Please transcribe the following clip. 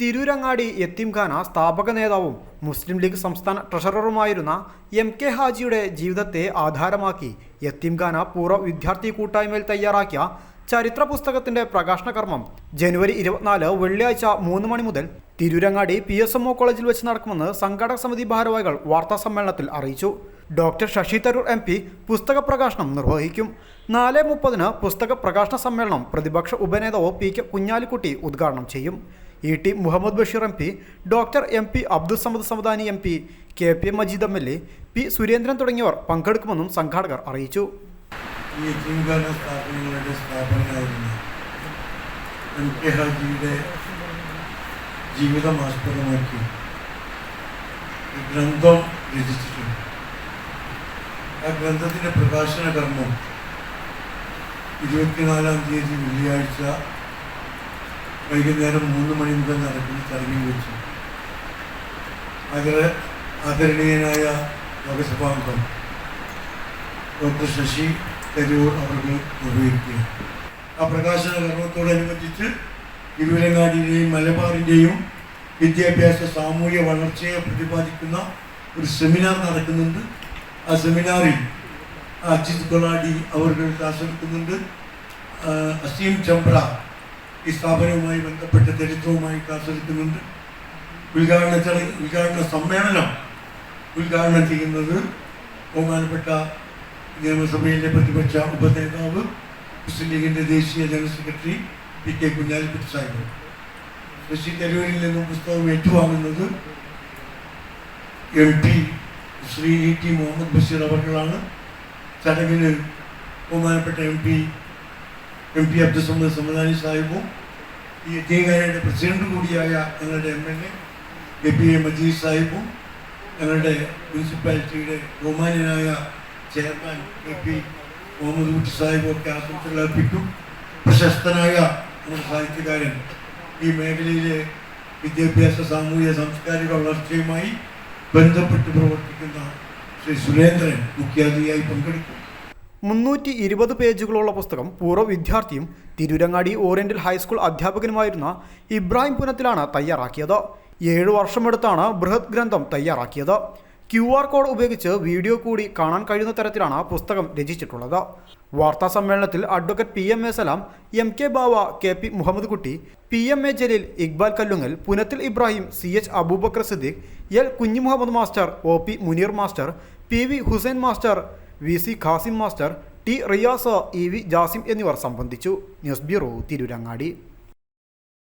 തിരൂരങ്ങാടി യത്തീംഖാന സ്ഥാപക നേതാവും മുസ്ലിം ലീഗ് സംസ്ഥാന ട്രഷററുമായിരുന്ന എം കെ ഹാജിയുടെ ജീവിതത്തെ ആധാരമാക്കി യത്തീംഖാന പൂർവ വിദ്യാർത്ഥി കൂട്ടായ്മയിൽ തയ്യാറാക്കിയ ചരിത്ര പുസ്തകത്തിന്റെ പ്രകാശന കർമ്മം ജനുവരി ഇരുപത്തിനാല് വെള്ളിയാഴ്ച മൂന്ന് മണി മുതൽ Tirurangadi P S M O കോളേജിൽ വെച്ച് നടക്കുമെന്ന് സംഘാടക സമിതി ഭാരവാഹികൾ വാർത്താ സമ്മേളനത്തിൽ അറിയിച്ചു. Doctor Shashi Tharoor M P പുസ്തക പ്രകാശനം നിർവഹിക്കും. നാല് മുപ്പതിന് പുസ്തക പ്രകാശന സമ്മേളനം പ്രതിപക്ഷ ഉപനേതാവ് പി കെ കുഞ്ഞാലിക്കുട്ടി ഉദ്ഘാടനം ചെയ്യും. E T Muhammad Basheer M P doctor M P Abdussamad Samadani M P K P M Majeed M L A P Surendran തുടങ്ങിയവർ പങ്കെടുക്കുമെന്നും സംഘാടകർ അറിയിച്ചു. ഈ സ്ഥാപനങ്ങളുടെ സ്ഥാപനയായിരുന്ന എം കെ ഹാജിയുടെ ജീവിതം ആസ്പദമാക്കി ഗ്രന്ഥം രചിച്ചിട്ടുണ്ട്. ആ ഗ്രന്ഥത്തിന്റെ പ്രകാശന കർമ്മം ഇരുപത്തിനാലാം തീയതി വെള്ളിയാഴ്ച വൈകുന്നേരം മൂന്ന് മണി മുതൽ നടക്കുന്ന ചടങ്ങിൽ വെച്ചു. അതിൽ ആദരണീയനായ ലോകസഭാംഗം ഡോക്ടർ ശശി തരൂർ അവർക്ക് നിർവഹിക്കുക ആ പ്രകാശന കർമ്മത്തോടനുബന്ധിച്ച് തിരുവരങ്ങാടിന്റെയും മലബാറിന്റെയും വിദ്യാഭ്യാസ സാമൂഹ്യ വളർച്ചയെ പ്രതിപാദിക്കുന്ന ഒരു സെമിനാർ നടക്കുന്നുണ്ട്. ആ സെമിനാറിൽ അജിത് കൊളാടി അവർ ക്ലാസ് എടുക്കുന്നുണ്ട്. അസീം ചമ്പ്ര ഈ സ്ഥാപനവുമായി ബന്ധപ്പെട്ട ചരിത്രവുമായി ക്ലാസ് എടുക്കുന്നുണ്ട് ഉദ്ഘാടന ചടങ്ങ് ഉദ്ഘാടന സമ്മേളനം ഉദ്ഘാടനം ചെയ്യുന്നത് ബഹുമാനപ്പെട്ട നിയമസഭയിലെ പ്രതിപക്ഷ ഉപനേതാവ് മുസ്ലിം ലീഗിന്റെ ദേശീയ general secretary P K Kunhalikutty Sahib. Shashi തരൂരിൽ നിന്നും പുസ്തകം ഏറ്റുവാങ്ങുന്നത് M P Shri E T Muhammad Basheer അവർകളാണ് ചടങ്ങിന് ബഹുമാനപ്പെട്ട M P M P Abdussamad Samadani സാഹിബും ഈ എത്തിയങ്ങാനയുടെ പ്രസിഡന്റ് കൂടിയായ ഞങ്ങളുടെ M L A A P A Majeed സാഹിബും ഞങ്ങളുടെ മുനിസിപ്പാലിറ്റിയുടെ ബഹുമാനായ ചെയർമാൻ എ പി മുഹമ്മദ് കുട്ടി സാഹിബും ഒക്കെ ആശംസകൾ അർപ്പിക്കും പ്രശസ്തനായ നമ്മുടെ സാഹിത്യകാരൻ ഈ മേഖലയിലെ വിദ്യാഭ്യാസ സാമൂഹിക സാംസ്കാരിക വളർച്ചയുമായി ബന്ധപ്പെട്ട് പ്രവർത്തിക്കുന്ന ശ്രീ സുരേന്ദ്രൻ മുഖ്യാതിഥിയായി പങ്കെടുക്കും. മുന്നൂറ്റി ഇരുപത് പേജുകളുള്ള പുസ്തകം പൂർവ വിദ്യാർത്ഥിയും Tirurangadi oriental high school Ibrahim Ibrahim പുനത്തിലാണ് തയ്യാറാക്കിയത്. ഏഴു വർഷമെടുത്താണ് ബൃഹത് ഗ്രന്ഥം തയ്യാറാക്കിയത്. ക്യു ആർ കോഡ് ഉപയോഗിച്ച് വീഡിയോ കൂടി കാണാൻ കഴിയുന്ന തരത്തിലാണ് പുസ്തകം രചിച്ചിട്ടുള്ളത്. വാർത്താ സമ്മേളനത്തിൽ advocate P M A Salam M K Bava K P Muhammad Kutty P M A Jaleel Iqbal Kallungal Punathil Ibrahim C H Abubakar Siddique L Kunju Muhammad master O P Muneer master P V Hussain master V C Khasim master T Riyas E V Jasim എന്നിവർ സംബന്ധിച്ചു. News bureau Tirurangadi.